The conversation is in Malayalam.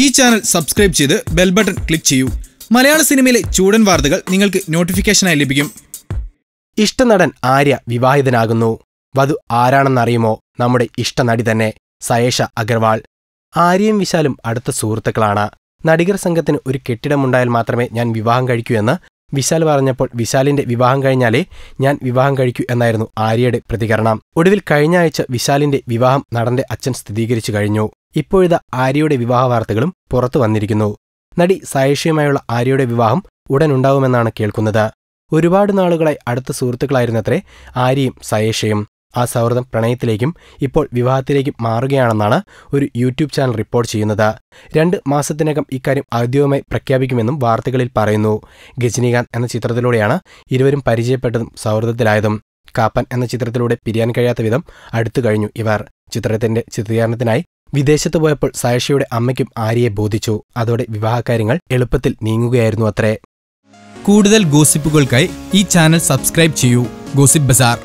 ഈ ചാനൽ സബ്സ്ക്രൈബ് ചെയ്ത് ബെൽ ബട്ടൺ ക്ലിക്ക് ചെയ്യൂ. മലയാള സിനിമയിലെ ചൂടൻ വാർത്തകൾ നിങ്ങൾക്ക് നോട്ടിഫിക്കേഷനായി ലഭിക്കും. ഇഷ്ടനടൻ ആര്യ വിവാഹിതനാകുന്നു. വധു ആരാണെന്നറിയുമോ? നമ്മുടെ ഇഷ്ടനടി തന്നെ സയേഷ അഗർവാൾ. ആര്യയും വിശാലും അടുത്ത സുഹൃത്തുക്കളാണ്. നടികർ സംഘത്തിന് ഒരു കെട്ടിടമുണ്ടായാൽ മാത്രമേ ഞാൻ വിവാഹം കഴിക്കൂ എന്ന് വിശാൽ പറഞ്ഞപ്പോൾ വിശാലിന്റെ വിവാഹം കഴിഞ്ഞാലേ ഞാൻ വിവാഹം കഴിക്കൂ എന്നായിരുന്നു ആര്യയുടെ പ്രതികരണം. ഒടുവിൽ കഴിഞ്ഞ ആഴ്ച വിശാലിന്റെ വിവാഹം നടന്റെ അച്ഛൻ സ്ഥിരീകരിച്ചു കഴിഞ്ഞു. ഇപ്പോഴിതാ ആര്യയുടെ വിവാഹ വാർത്തകളും പുറത്തു വന്നിരിക്കുന്നു. നടി സയേഷയുമായുള്ള ആര്യയുടെ വിവാഹം ഉടൻ ഉടനുണ്ടാവുമെന്നാണ് കേൾക്കുന്നത്. ഒരുപാട് നാളുകളായി അടുത്ത സുഹൃത്തുക്കളായിരുന്നത്രേ ആര്യയും സയേഷയും. ആ സൗഹൃദം പ്രണയത്തിലേക്കും ഇപ്പോൾ വിവാഹത്തിലേക്കും മാറുകയാണെന്നാണ് ഒരു യൂട്യൂബ് ചാനൽ റിപ്പോർട്ട് ചെയ്യുന്നത്. രണ്ട് മാസത്തിനകം ഇക്കാര്യം ഔദ്യോഗികമായി പ്രഖ്യാപിക്കുമെന്നും വാർത്തകളിൽ പറയുന്നു. ഗജനീകാന്ത് എന്ന ചിത്രത്തിലൂടെയാണ് ഇരുവരും പരിചയപ്പെട്ടതും സൗഹൃദത്തിലായതും. കാപ്പൻ എന്ന ചിത്രത്തിലൂടെ പിരിയാൻ കഴിയാത്ത വിധം അടുത്തു കഴിഞ്ഞു ഇവർ. ചിത്രത്തിന്റെ ചിത്രീകരണത്തിനായി വിദേശത്ത് പോയപ്പോൾ സയഷയുടെ അമ്മയ്ക്കും ആര്യയെ ബോധിച്ചു. അതോടെ വിവാഹകാര്യങ്ങൾ എളുപ്പത്തിൽ നീങ്ങുകയായിരുന്നു അത്രേ. കൂടുതൽ ഗോസിപ്പുകൾക്കായി ഈ ചാനൽ സബ്സ്ക്രൈബ് ചെയ്യൂ. Gossip bazaar.